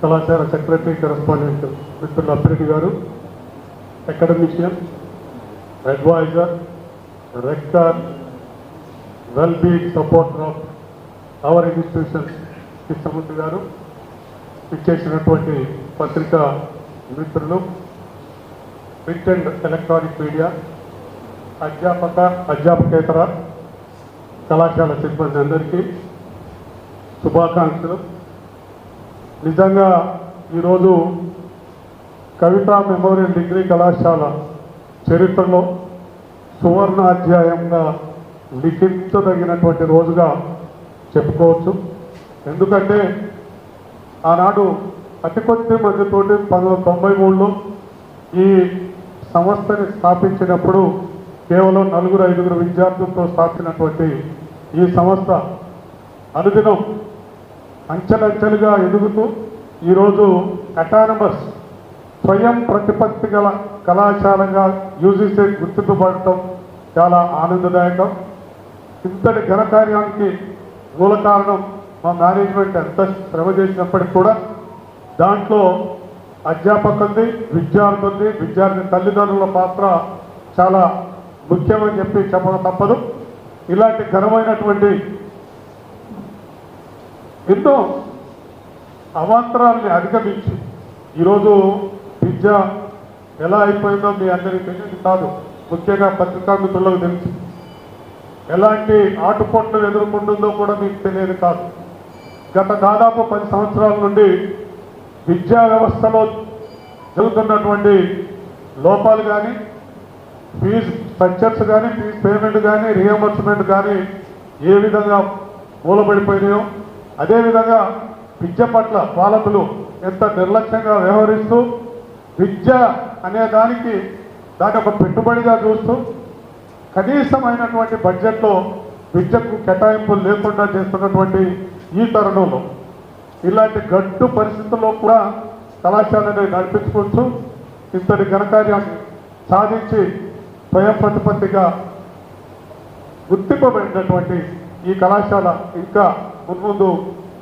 కళాశాల secretary correspondent mister Appireddy garu academician adviser rector wellbeing supporter of our institution Krishnamurthy garu ఇచ్చేసినటువంటి పత్రికా మిత్రులు print and electronic media అధ్యాపక అధ్యాపకేతర కళాశాల సిబ్బంది అందరికీ శుభాకాంక్షలు. నిజంగా ఈరోజు కవిత మెమోరియల్ డిగ్రీ కళాశాల చరిత్రలో సువర్ణ అధ్యాయంగా లిఖించదగినటువంటి రోజుగా చెప్పుకోవచ్చు. ఎందుకంటే ఆనాడు అతి కొద్ది మందితోటి పంతొమ్మిది తొంభై మూడులో ఈ సంస్థని స్థాపించినప్పుడు కేవలం నలుగురు ఐదుగురు విద్యార్థులతో స్థాపించినటువంటి ఈ సంస్థ అనుదినం అంచెలంచెలుగా ఎదుగుతూ ఈరోజు అటానమస్ స్వయం ప్రతిపత్తి గల కళాశాలగా యూజీసీ గుర్తింపబడటం చాలా ఆనందదాయకం. ఇంతటి ఘనకార్యానికి మూల కారణం మా మేనేజ్మెంట్ ఎంత శ్రమ చేసినప్పటికి కూడా దాంట్లో అధ్యాపకులది విద్యార్థులది విద్యార్థి తల్లిదండ్రుల పాత్ర చాలా ముఖ్యమని చెప్పి చెప్పడం తప్పదు. ఇలాంటి ఘనమైనటువంటి ఎన్నో అవాంతరాల్ని అధిగమించి ఈరోజు విద్య ఎలా అయిపోయిందో మీ అందరికీ తెలియదు కాదు. ముఖ్యంగా పత్రికా మిత్రులకు తెలుసు. ఎలాంటి ఆటుపోట్లు ఎదుర్కొంటుందో కూడా మీకు తెలియదు కాదు. గత దాదాపు పది సంవత్సరాల నుండి విద్యా వ్యవస్థలో జరుగుతున్నటువంటి లోపాలు కానీ ఫీజు స్ట్రక్చర్స్ కానీ ఫీజు పేమెంట్ కానీ రియంబర్స్మెంట్ కానీ ఏ విధంగా మూలపడిపోయినాయో అదేవిధంగా విద్య పట్ల పాలకులు ఎంత నిర్లక్ష్యంగా వ్యవహరిస్తూ విద్య అనే దానికి దాని ఒక పెట్టుబడిగా చూస్తూ కనీసమైనటువంటి బడ్జెట్లో విద్యకు కేటాయింపులు లేకుండా చేస్తున్నటువంటి ఈ తరుణంలో ఇలాంటి గడ్డు పరిస్థితుల్లో కూడా కళాశాలని నడిపించుకుంటూ ఇంతటి ఘనకార్యాన్ని సాధించి స్వయం ప్రతిపత్తిగా గుర్తింపబడినటువంటి ఈ కళాశాల ఇంకా మున్ముందు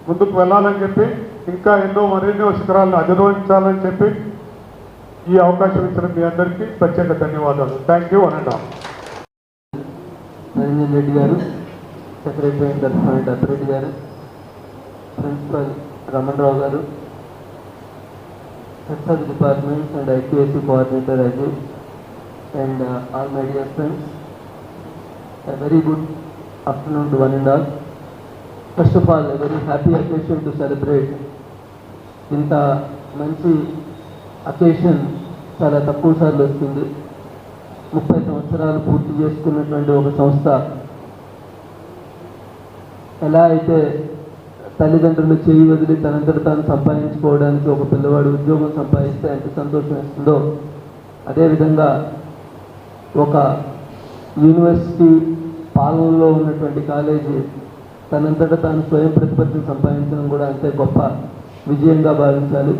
ముందుకు వెళ్ళాలని చెప్పి ఇంకా ఎన్నో మరెన్నో శిఖరాలను అధిరోహించాలని చెప్పి ఈ అవకాశం ఇచ్చిన మీ అందరికీ ప్రత్యేక ధన్యవాదాలు thank you and all Narendra Reddy garu secretary and correspondent garu principal Ramanarao garu health department departments and IQSC coordinator Ajay and all my dear friends a very good afternoon to one and all. First of all very happy occasion to celebrate ఇంత మంచి occasion చాలా తక్కువ సార్లు వస్తుంది ముప్పై సంవత్సరాలు పూర్తి చేసుకున్నటువంటి ఒక సంస్థ. ఎలా అయితే తల్లిదండ్రులు చేయి వదిలి తనంతట తాను సంపాదించుకోవడానికి ఒక పిల్లవాడు ఉద్యోగం సంపాదిస్తే ఎంత సంతోషం ఇస్తుందో అదేవిధంగా ఒక యూనివర్సిటీ పాలనలో ఉన్నటువంటి కాలేజీ తనంతట తాను స్వయం ప్రతిపత్తిని సంపాదించడం కూడా అంతే గొప్ప విజయంగా భావించాలి.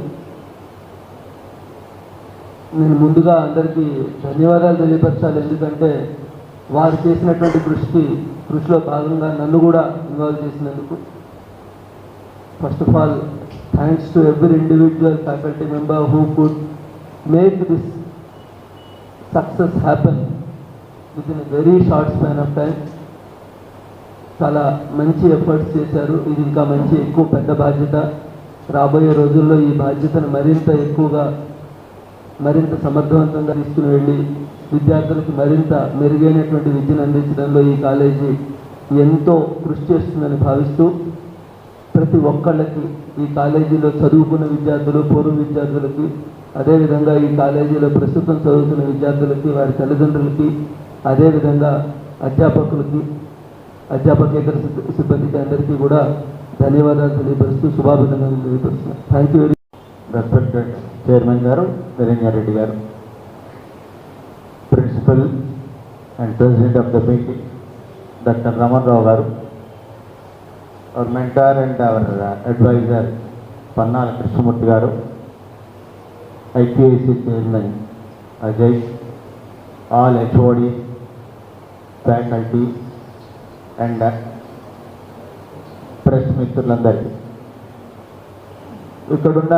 నేను ముందుగా అందరికీ ధన్యవాదాలు తెలియపరచాలి. ఎందుకంటే వారు చేసినటువంటి కృషికి కృషిలో భాగంగా నన్ను కూడా ఇన్వాల్వ్ చేసినందుకు. First of all thanks to every individual faculty member who could make this success happen with in very short span of time చాలా మంచి ఎఫర్ట్స్ చేశారు. ఇది ఇంకా మంచి ఎక్కువ పెద్ద బాధ్యత. రాబోయే రోజుల్లో ఈ బాధ్యతను మరింత ఎక్కువగా మరింత సమర్థవంతంగా తీసుకుని వెళ్ళి విద్యార్థులకు మరింత మెరుగైనటువంటి విద్యను అందించడంలో ఈ కాలేజీ ఎంతో కృషి చేస్తుందని భావిస్తూ ప్రతి ఒక్కళ్ళకి ఈ కాలేజీలో చదువుకున్న విద్యార్థులు పూర్వ విద్యార్థులకి అదేవిధంగా ఈ కాలేజీలో ప్రస్తుతం చదువుతున్న విద్యార్థులకి వారి తల్లిదండ్రులకి అదేవిధంగా అధ్యాపకులకి అధ్యాపకేతర సిబ్- సిబ్బందికి అందరికీ కూడా ధన్యవాదాలు తెలియపరుస్తూ శుభాభినందనలు తెలియపరుస్తున్నాను. Thank you very respected chairman garu Niranjareddy garu principal and president of the meeting doctor Raman Rao garu our mentor and our adviser Pannala Krishnamurthy garu IQAC chairman Ajay all HOD faculty and press మిత్రులందరికీ. ఇక్కడున్న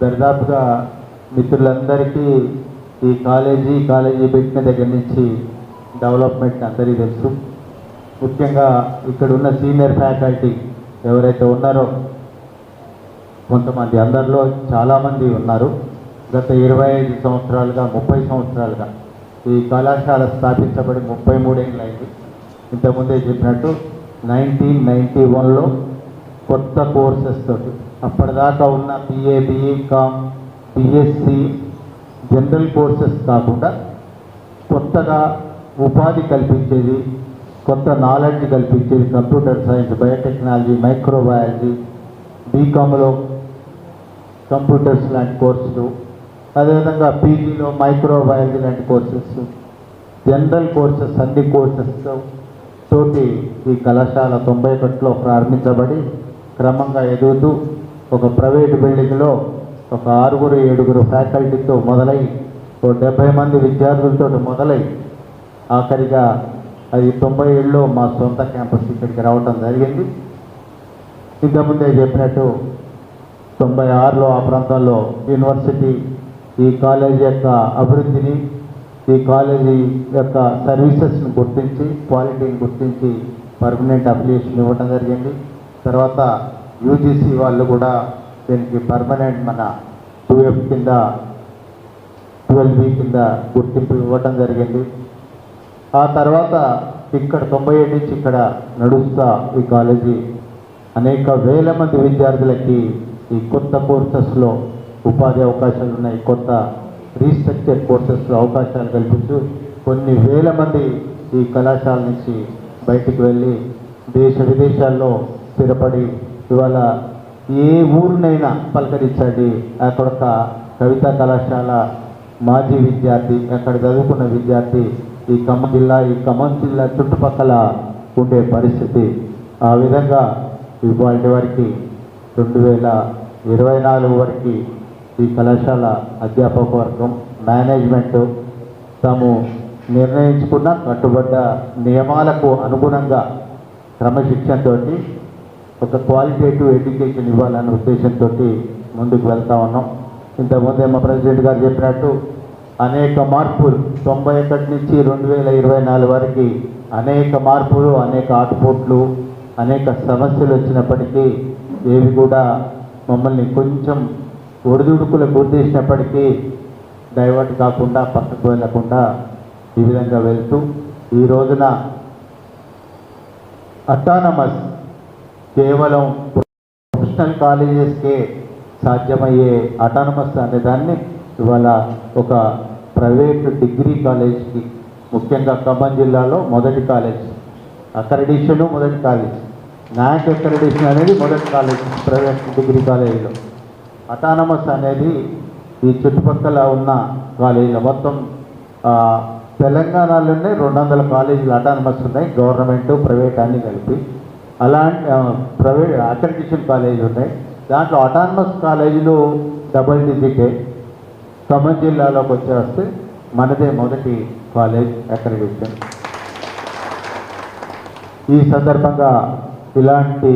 దరిదాపుగా మిత్రులందరికీ ఈ college college పెట్టిన దగ్గర నుంచి development అందరికీ తెలుసు. ముఖ్యంగా ఇక్కడ ఉన్న సీనియర్ ఫ్యాకల్టీ ఎవరైతే ఉన్నారో కొంతమంది అందరిలో చాలామంది ఉన్నారు. గత ఇరవై ఐదు సంవత్సరాలుగా ముప్పై సంవత్సరాలుగా ఈ కళాశాల స్థాపించబడి ముప్పై మూడేళ్ళు అయింది ఇంతకుముందే చెప్పినట్టు నైన్టీన్ నైంటీ వన్లో కొత్త కోర్సెస్ తోటి అప్పటిదాకా ఉన్న BA BCom BSc general courses కాకుండా కొత్తగా ఉపాధి కల్పించేది కొత్త నాలెడ్జ్ కల్పించేది కంప్యూటర్ సైన్స్ బయోటెక్నాలజీ మైక్రోబయాలజీ బీకామ్లో కంప్యూటర్స్ లాంటి కోర్సులు అదేవిధంగా పీజీలో మైక్రోబయాలజీ లాంటి కోర్సెస్ జనరల్ కోర్సెస్ అన్ని కోర్సెస్ తోటి ఈ కళాశాల తొంభై ఒకటిలో ప్రారంభించబడి క్రమంగా ఎదుగుతూ ఒక ప్రైవేట్ బిల్డింగ్లో ఒక ఆరుగురు ఏడుగురు ఫ్యాకల్టీతో మొదలై ఓ డెబ్బై మంది విద్యార్థులతో మొదలై ఆఖరిగా అది తొంభై ఏళ్ళలో మా సొంత క్యాంపస్ ఇక్కడికి రావటం జరిగింది. ఇంతకుముందే చెప్పినట్టు తొంభై ఆరులో ఆ ప్రాంతంలో యూనివర్సిటీ ఈ కాలేజీ యొక్క అభివృద్ధిని ఈ కాలేజీ యొక్క సర్వీసెస్ని గుర్తించి క్వాలిటీని గుర్తించి పర్మనెంట్ అప్లికేషన్ ఇవ్వడం జరిగింది. తర్వాత యూజీసీ వాళ్ళు కూడా దీనికి పర్మనెంట్ మన టూ ఎఫ్ కింద ట్వెల్వ్ బి కింద గుర్తింపు ఇవ్వటం జరిగింది. ఆ తర్వాత ఇక్కడ తొంభై ఏడు నుంచి ఇక్కడ నడుస్తా ఈ కాలేజీ. అనేక వేల మంది విద్యార్థులకి ఈ కొత్త కోర్సెస్లో ఉపాధి అవకాశాలు ఉన్నాయి కొత్త రీస్ట్రక్చర్ కోర్సెస్లో అవకాశాలు కల్పిస్తూ కొన్ని వేల మంది ఈ కళాశాల నుంచి బయటికి వెళ్ళి దేశ విదేశాల్లో స్థిరపడి ఇవాళ ఏ ఊరునైనా పలకరించండి. అక్కడిక కవితా కళాశాల మాజీ విద్యార్థి అక్కడ చదువుకున్న విద్యార్థి ఈ ఖమ్మం జిల్లా ఈ ఖమ్మం జిల్లా చుట్టుపక్కల ఉండే పరిస్థితి. ఆ విధంగా ఇవాళ వరకు రెండు వేల ఇరవై నాలుగు వరకు ఈ కళాశాల అధ్యాపక వర్గం మేనేజ్మెంట్ తాము నిర్ణయించుకున్న కట్టుబడ్డ నియమాలకు అనుగుణంగా క్రమశిక్షణతో ఒక క్వాలిటేటివ్ ఎడ్యుకేషన్ ఇవ్వాలనే ఉద్దేశంతో ముందుకు వెళ్తా ఉన్నాం. ఇంతకుముందే మా ప్రెసిడెంట్ గారు చెప్పినట్టు అనేక మార్పులు తొంభై ఒకటి నుంచి రెండు వేల ఇరవై నాలుగు వరకు అనేక మార్పులు అనేక ఆటుపోట్లు అనేక సమస్యలు వచ్చినప్పటికీ ఏవి కూడా మమ్మల్ని కొంచెం ఒడిదుడుకులు గుర్తించినప్పటికీ డైవర్ట్ కాకుండా పక్కకు వెళ్ళకుండా ఈ విధంగా వెళ్తూ ఈ రోజున అటానమస్ కేవలం ప్రొఫెషనల్ కాలేజెస్కే సాధ్యమయ్యే అటానమస్ అనే దాన్ని ఇవాళ ఒక ప్రైవేట్ డిగ్రీ కాలేజ్కి ముఖ్యంగా ఖమ్మం జిల్లాలో మొదటి కాలేజ్ అక్రెడిషన్ మొదటి కాలేజ్. నాక్ అక్రెడిషన్ అనేది మొదటి కాలేజ్ ప్రైవేట్ డిగ్రీ కాలేజీలో. అటానమస్ అనేది ఈ చుట్టుపక్కల ఉన్న కాలేజీలు మొత్తం తెలంగాణలో తెలంగాణలోనే రెండు వందల కాలేజీలు అటానమస్ ఉన్నాయి గవర్నమెంట్ ప్రైవేట్ అన్ని కలిపి. అలాంటి ప్రైవేట్ అక్రెడిషన్ కాలేజీలు ఉన్నాయి. దాంట్లో అటానమస్ కాలేజీలు డబల్ డిజిటే. ఖమ్మం జిల్లాలోకి వచ్చేస్తే మనదే మొదటి కాలేజ్ అక్రెడిషన్ ఈ సందర్భంగా ఇలాంటి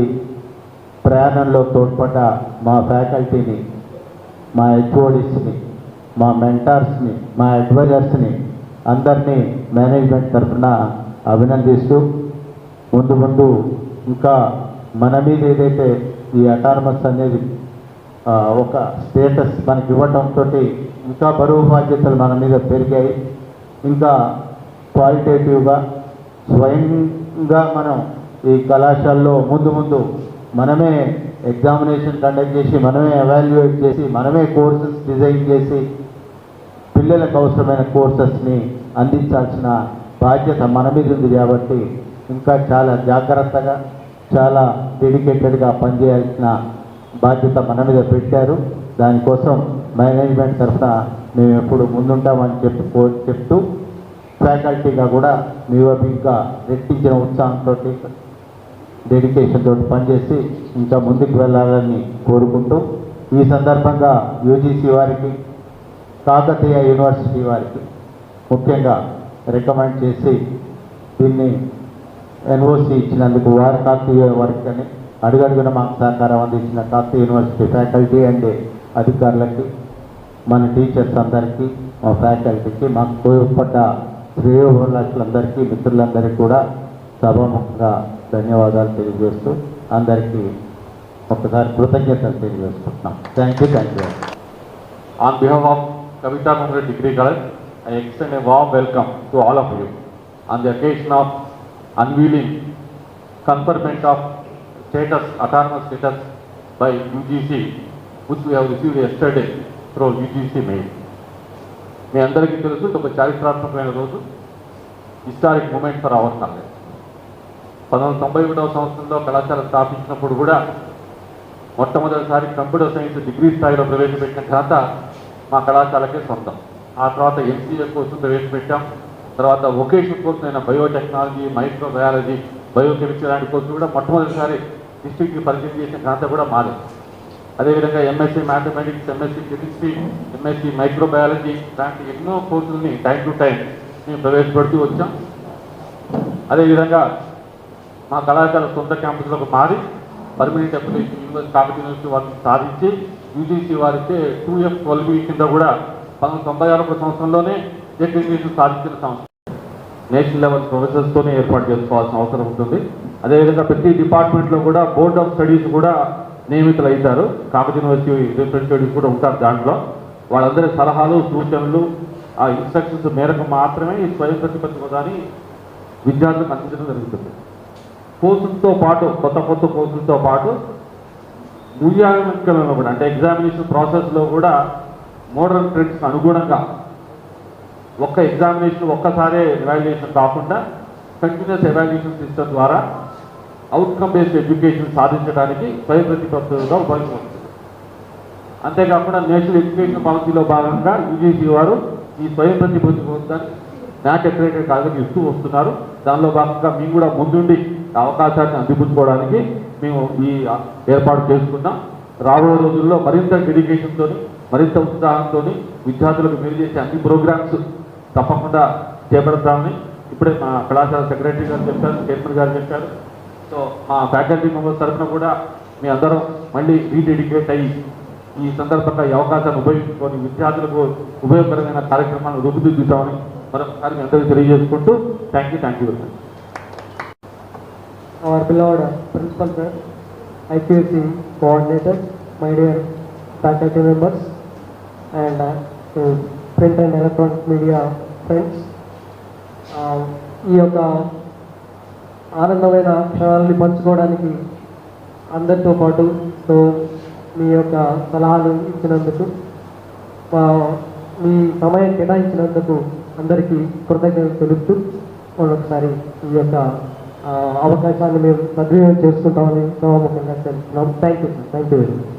ప్రయాణంలో తోడ్పడ్డ మా ఫ్యాకల్టీని మా హెచ్ఓడిస్ని మా మెంటార్స్ని మా అడ్వైజర్స్ని అందరినీ మేనేజ్మెంట్ తరఫున అభినందిస్తూ ముందు ముందు ఇంకా మన మీద ఏదైతే ఈ అటానమస్ అనేది ఒక స్టేటస్ మనకి ఇవ్వటంతో ఇంకా బరువు బాధ్యతలు మన మీద పెరిగాయి. ఇంకా క్వాలిటేటివ్గా స్వయంగా మనం ఈ కళాశాలలో ముందు ముందు మనమే ఎగ్జామినేషన్ కండక్ట్ చేసి మనమే ఎవాల్యుయేట్ చేసి మనమే కోర్సెస్ డిజైన్ చేసి పిల్లలకు అవసరమైన కోర్సెస్ని అందించాల్సిన బాధ్యత మన మీద ఉంది కాబట్టి ఇంకా చాలా జాగ్రత్తగా చాలా డెడికేటెడ్గా పనిచేయాల్సిన బాధ్యత మన మీద పెట్టారు. దానికోసం మేనేజ్మెంట్ తరఫున మేము ఎప్పుడు ముందుంటామని చెప్పు చెప్తూ ఫ్యాకల్టీగా కూడా మీ ఇంకా రెట్టించిన ఉత్సాహంతో డెడికేషన్తో పనిచేసి ఇంకా ముందుకు వెళ్ళాలని కోరుకుంటూ ఈ సందర్భంగా యూజీసీ వారికి కాకతీయ యూనివర్సిటీ వారికి ముఖ్యంగా రికమెండ్ చేసి దీన్ని ఎన్ఓసి ఇచ్చినందుకు వారి కాకతీయ వారికి అని అడుగడుగున మాకు సహకారం అందించిన కాకతీయ యూనివర్సిటీ ఫ్యాకల్టీ అండ్ అధికారులకి మన టీచర్స్ అందరికీ మా ఫ్యాకల్టీకి మాకు తోడ్పడ్డ శ్రేయోభిలాషులందరికీ మిత్రులందరికీ కూడా సభాముఖంగా ధన్యవాదాలు తెలియజేస్తూ అందరికీ ఒక్కసారి కృతజ్ఞతలు తెలియజేసుకుంటున్నాం thank you thank you on behalf of Kavita Mandir degree college I extend a warm welcome to all of you on the occasion of unveiling confirmation of status autonomous status by UGC which we have received yesterday through UGC mail. మీ అందరికీ తెలుసు ఇది ఒక చారిత్రాత్మకమైన రోజు historic moment for our college పంతొమ్మిది తొంభై ఒకటవ సంవత్సరంలో కళాశాల స్థాపించినప్పుడు కూడా మొట్టమొదటిసారి కంప్యూటర్ సైన్స్ డిగ్రీ స్థాయిలో ప్రవేశపెట్టిన ఘనత మా కళాశాలకే సొంతం. ఆ తర్వాత ఎంసీఏ కోర్సు ప్రవేశపెట్టాం. తర్వాత వొకేషనల్ కోర్సు అయిన బయోటెక్నాలజీ మైక్రో బయాలజీ బయోకెమిస్ట్రీ లాంటి కోర్సు కూడా మొట్టమొదటిసారి డిస్ట్రిక్ట్కి పరిచయం చేసిన ఘనత కూడా మాది. అదేవిధంగా MSc mathematics MSc chemistry MSc microbiology లాంటి ఎన్నో కోర్సుల్ని టైం టు టైం మేము ప్రవేశపెడుతూ వచ్చాం. అదేవిధంగా మా కళాశాల సొంత క్యాంపస్లోకి మారి permanent application university Kakatiya university వారిని సాధించి యూజీసీ వారిచే టూ ఎఫ్ ట్వెల్వ్ కింద కూడా పంతొమ్మిది తొంభై ఆరు సంవత్సరంలోనే అక్రిడిటేషన్ సాధించిన సంస్థ. నేషనల్ లెవెల్ ప్రొఫెసర్స్తోనే ఏర్పాటు చేసుకోవాల్సిన అవసరం ఉంటుంది. అదేవిధంగా ప్రతి డిపార్ట్మెంట్లో కూడా బోర్డ్ ఆఫ్ స్టడీస్ కూడా నియమితులు అవుతారు కాకతీయ యూనివర్సిటీ రిప్రజెంటేటివ్స్ కూడా ఉంటారు దాంట్లో. వాళ్ళందరి సలహాలు సూచనలు ఆ ఇన్స్ట్రక్షన్స్ మేరకు మాత్రమే ఈ స్వయం ప్రతిపత్తి హోదాని విద్యార్థులకు అందించడం జరుగుతుంది. కోర్సులతో పాటు కొత్త కొత్త కోర్సులతో పాటు మూల్యాంకనంలో కూడా అంటే ఎగ్జామినేషన్ ప్రాసెస్లో కూడా మోడర్న్ ట్రెండ్స్ అనుగుణంగా ఒక్క ఎగ్జామినేషన్ ఒక్కసారే ఎవాల్యుయేషన్ కాకుండా కంటిన్యూస్ ఎవాల్యుయేషన్ సిస్టమ్ ద్వారా అవుట్కమ్ బేస్డ్ ఎడ్యుకేషన్ సాధించడానికి స్వయంప్రతిపత్తులుగా ఉపయోగించవచ్చు ఉపయోగపడుతుంది. అంతేకాకుండా నేషనల్ ఎడ్యుకేషన్ పాలసీలో భాగంగా యూజీసీ వారు ఈ స్వయం ప్రతిపత్తి పొందడానికి న్యాక్ ఎక్రేటెడ్ కాలేజీ ఇస్తూ వస్తున్నారు. దానిలో భాగంగా మేము కూడా ముందుండి అవకాశాన్ని అందిపుచ్చుకోవడానికి మేము ఈ ఏర్పాటు చేసుకున్నాం. రాబోయే రోజుల్లో మరింత డెడికేషన్తో మరింత ఉత్సాహంతో విద్యార్థులకు మీరు చేసే అన్ని ప్రోగ్రామ్స్ తప్పకుండా చేపడతామని ఇప్పుడే మా కళాశాల సెక్రటరీ గారు చెప్పారు చైర్మన్ గారు చెప్పారు. సో మా ఫ్యాకల్టీ మెంబర్స్ తరఫున కూడా మీ అందరం మళ్ళీ రీడెడికేట్ అయ్యి ఈ సందర్భంగా ఈ అవకాశాన్ని ఉపయోగించుకొని విద్యార్థులకు ఉపయోగకరమైన కార్యక్రమాలను రూపుదిద్దుతామని మరొకసారి మీ అందరికీ తెలియజేసుకుంటూ thank you thank you very much our beloved principal sir, IPSC coordinator, my dear faculty members, and uh, to print and electronic media friends. Uh, ఈ యొక్క ఆనందమైన క్షణాలని పంచుకోవడానికి అందరితో పాటు సో మీ యొక్క సలహాలు ఇచ్చినందుకు మా మీ సమయం కేటాయించినందుకు అందరికీ కృతజ్ఞతలు తెలుపుతూ మరొకసారి ఈ యొక్క ఆ, అవకాశాన్ని మేము సద్వినియోగం చేసుకుంటామని సభాముఖంగా తెలుస్తున్నాం thank you sir thank you very much